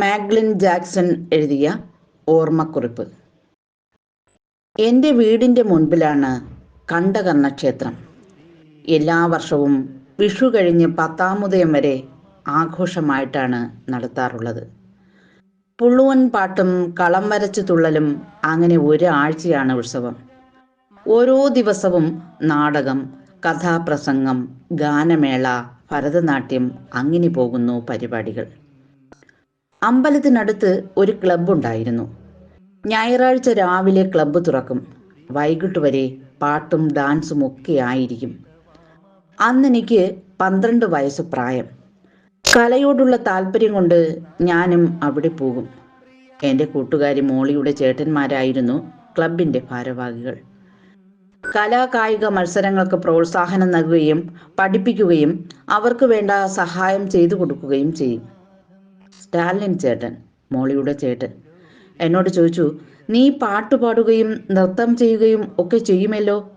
മാഗ്ലിൻ Jackson എഴുതിയ ഓർമ്മക്കുറിപ്പ്. എന്റെ വീടിന്റെ മുൻപിലാണ് കണ്ടകർണ ക്ഷേത്രം എല്ലാ വർഷവും വിഷു കഴിഞ്ഞ് പത്താമുദയം വരെ ആഘോഷമായിട്ടാണ് നടത്താറുള്ളത്. പുള്ളുവൻ പാട്ടും കളം വരച്ച് തുള്ളലും അങ്ങനെ ഒരാഴ്ചയാണ് ഉത്സവം. ഓരോ ദിവസവും നാടകം കഥാപ്രസംഗം ഗാനമേള ഭരതനാട്യം അങ്ങനെ പോകുന്നു പരിപാടികൾ. അമ്പലത്തിനടുത്ത് ഒരു ക്ലബ്ബ് ഉണ്ടായിരുന്നു. ഞായറാഴ്ച രാവിലെ ക്ലബ്ബ് തുറക്കും. വൈകിട്ട് വരെ പാട്ടും ഡാൻസും ഒക്കെ ആയിരിക്കും. അന്നെനിക്ക് പന്ത്രണ്ട് വയസ്സ് പ്രായം. കലയോടുള്ള താല്പര്യം കൊണ്ട് ഞാനും അവിടെ പോകും. എന്റെ കൂട്ടുകാരി മോളിയുടെ ചേട്ടന്മാരായിരുന്നു ക്ലബിന്റെ ഭാരവാഹികൾ. കലാകായിക മത്സരങ്ങൾക്ക് പ്രോത്സാഹനം നൽകുകയും പഠിപ്പിക്കുകയും അവർക്ക് വേണ്ട സഹായം ചെയ്തു കൊടുക്കുകയും ചെയ്യും. സ്റ്റാലിൻ ചേട്ടൻ മോളിയുടെ ചേട്ടൻ. എന്നോട് ചോദിച്ചു നീ പാട്ട് പാടുകയും നൃത്തം ചെയ്യുകയും ഒക്കെ ചെയ്യുമല്ലോ?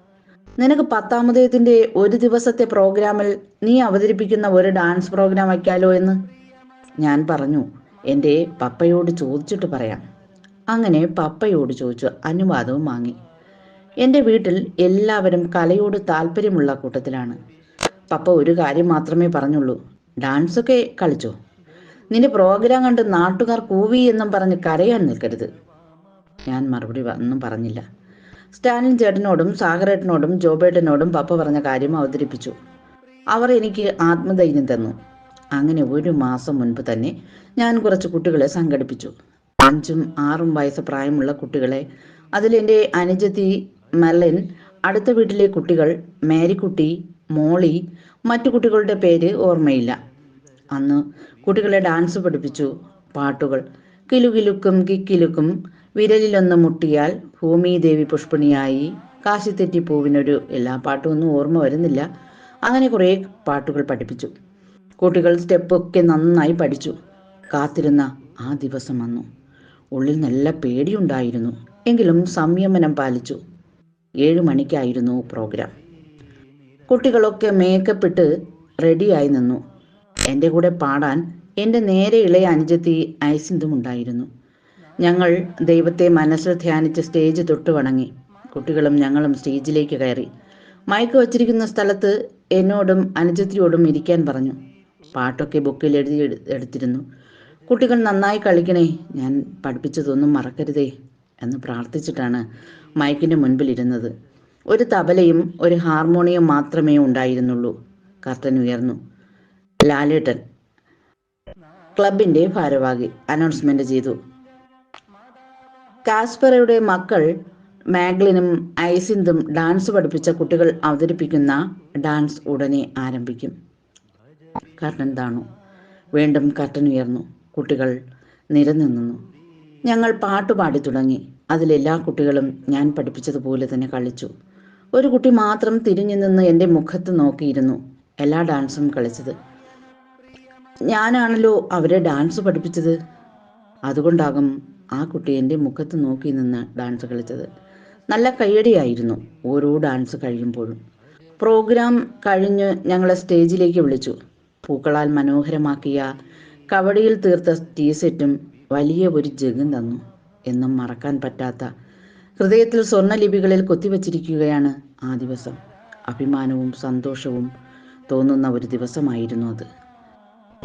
നിനക്ക് പത്താമതയത്തിന്റെ ഒരു ദിവസത്തെ പ്രോഗ്രാമിൽ നീ അവതരിപ്പിക്കുന്ന ഒരു ഡാൻസ് പ്രോഗ്രാം വയ്ക്കാലോ എന്ന്? ഞാൻ പറഞ്ഞു എന്റെ പപ്പയോട് ചോദിച്ചിട്ട് പറയാം. അങ്ങനെ പപ്പയോട് ചോദിച്ചു അനുവാദവും വാങ്ങി. എന്റെ വീട്ടിൽ എല്ലാവരും കലയോട് താല്പര്യമുള്ള കൂട്ടത്തിലാണ്. പപ്പ ഒരു കാര്യം മാത്രമേ പറഞ്ഞുള്ളൂ ഡാൻസൊക്കെ കളിച്ചോ? നിന്റെ പ്രോഗ്രാം കണ്ട് നാട്ടുകാർ കൂവി എന്നും പറഞ്ഞ് കരയാൻ നിൽക്കരുത്. ഞാൻ മറുപടി ഒന്നും പറഞ്ഞില്ല. സ്റ്റാലിൻ ചേട്ടനോടും സാഗറേട്ടനോടും ജോബേട്ടനോടും പപ്പ പറഞ്ഞ കാര്യം അവതരിപ്പിച്ചു. അവർ എനിക്ക് ആത്മധൈര്യം തന്നു. അങ്ങനെ ഒരു മാസം മുൻപ് തന്നെ ഞാൻ കുറച്ച് കുട്ടികളെ സംഘടിപ്പിച്ചു. അഞ്ചും ആറും വയസ്സ് പ്രായമുള്ള കുട്ടികളെ അതിലെന്റെ അനുജത്തി മെല്ലൻ അടുത്ത വീട്ടിലെ കുട്ടികൾ മേരിക്കുട്ടി മോളി മറ്റു കുട്ടികളുടെ പേര് ഓർമ്മയില്ല. അന്ന് കുട്ടികളെ ഡാൻസ് പഠിപ്പിച്ചു പാട്ടുകൾ. കിലുകിലുക്കും കിക്കിലുക്കും വിരലിലൊന്ന് മുട്ടിയാൽ ഭൂമിദേവി പുഷ്പണിയായി. കാശിത്തെറ്റി പൂവിനൊരു എല്ലാ പാട്ടും ഒന്നും ഓർമ്മ വരുന്നില്ല. അങ്ങനെ കുറേ പാട്ടുകൾ പഠിപ്പിച്ചു. കുട്ടികൾ സ്റ്റെപ്പൊക്കെ നന്നായി പഠിച്ചു. കാത്തിരുന്ന ആ ദിവസം വന്നു ഉള്ളിൽ നല്ല പേടിയുണ്ടായിരുന്നു. എങ്കിലും സംയമനം പാലിച്ചു. ഏഴു മണിക്കായിരുന്നു പ്രോഗ്രാം കുട്ടികളൊക്കെ മേക്കപ്പ് ഇട്ട് റെഡിയായി നിന്നു. എന്റെ കൂടെ പാടാൻ എന്റെ നേരെ ഇളയ അനുജത്തി ഐസിന്തും ഉണ്ടായിരുന്നു ഞങ്ങൾ ദൈവത്തെ മനസ്സിൽ ധ്യാനിച്ച് സ്റ്റേജ് തൊട്ട് വണങ്ങി. കുട്ടികളും ഞങ്ങളും സ്റ്റേജിലേക്ക് കയറി. മയക്ക് വച്ചിരിക്കുന്ന സ്ഥലത്ത് എന്നോടും അനുജത്തിയോടും ഇരിക്കാൻ പറഞ്ഞു. പാട്ടൊക്കെ ബുക്കിൽ എഴുതി എടു- എടുത്തിരുന്നു. കുട്ടികൾ നന്നായി കളിക്കണേ ഞാൻ പഠിപ്പിച്ചതൊന്നും മറക്കരുതേ എന്ന് പ്രാർത്ഥിച്ചിട്ടാണ് മയക്കിന്റെ മുൻപിൽ ഇരുന്നത് ഒരു തബലയും ഒരു ഹാർമോണിയം മാത്രമേ ഉണ്ടായിരുന്നുള്ളൂ. കർട്ടൻ ഉയർന്നു. ലാലേട്ടൻ. ക്ലബിന്റെ ഭാരവാഹി അനൗൺസ്മെന്റ് ചെയ്തു. കാസ്പറയുടെ മക്കൾ മാഗ്ലിനും ഐസിന്തും ഡാൻസ് പഠിപ്പിച്ച കുട്ടികൾ അവതരിപ്പിക്കുന്ന ഡാൻസ് ഉടനെ ആരംഭിക്കും. കർട്ടൻ താണു. വീണ്ടും കർട്ടൻ ഉയർന്നു. കുട്ടികൾ നിരനിന്നു ഞങ്ങൾ പാട്ട് പാടി തുടങ്ങി. അതിലെല്ലാ കുട്ടികളും ഞാൻ പഠിപ്പിച്ചതുപോലെ തന്നെ കളിച്ചു. ഒരു കുട്ടി മാത്രം തിരിഞ്ഞു നിന്ന് എന്റെ മുഖത്ത് നോക്കിയിരുന്നു. എല്ലാ ഡാൻസും കളിച്ചത്. ഞാനാണല്ലോ അവരെ ഡാൻസ് പഠിപ്പിച്ചത്. അതുകൊണ്ടാകും ആ കുട്ടി എന്റെ മുഖത്ത് നോക്കി നിന്ന് ഡാൻസ് കളിച്ചത്. നല്ല കയ്യടിയായിരുന്നു ഓരോ ഡാൻസ് കഴിയുമ്പോഴും. പ്രോഗ്രാം കഴിഞ്ഞ് ഞങ്ങളെ സ്റ്റേജിലേക്ക് വിളിച്ചു. പൂക്കളാൽ മനോഹരമാക്കിയ കവടിയിൽ തീർത്ത ടീ സെറ്റും വലിയ ഒരു ജഗും തന്നു എന്നും മറക്കാൻ പറ്റാത്ത ഹൃദയത്തിൽ സ്വർണലിപികളിൽ കൊത്തിവച്ചിരിക്കുകയാണ് ആ ദിവസം. അഭിമാനവും സന്തോഷവും തോന്നുന്ന ഒരു ദിവസമായിരുന്നു അത്.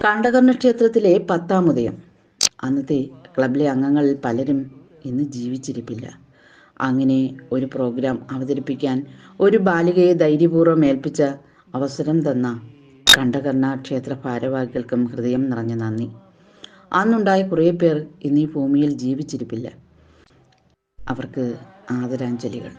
കാണ്ടകർണ ക്ഷേത്രത്തിലെ പത്താമുദയം അന്നത്തെ ക്ലബിലെ അംഗങ്ങളിൽ പലരും ഇന്ന് ജീവിച്ചിരിപ്പില്ല. അങ്ങനെ ഒരു പ്രോഗ്രാം അവതരിപ്പിക്കാൻ ഒരു ബാലികയെ ധൈര്യപൂർവം ഏൽപ്പിച്ച അവസരം തന്ന കണ്ടകർണ ക്ഷേത്ര ഭാരവാഹികൾക്കും ഹൃദയം നിറഞ്ഞ നന്ദി. അന്നുണ്ടായ കുറേ പേർ ഇന്ന് ഭൂമിയിൽ ജീവിച്ചിരിപ്പില്ല. അവർക്ക് ആദരാഞ്ജലികൾ.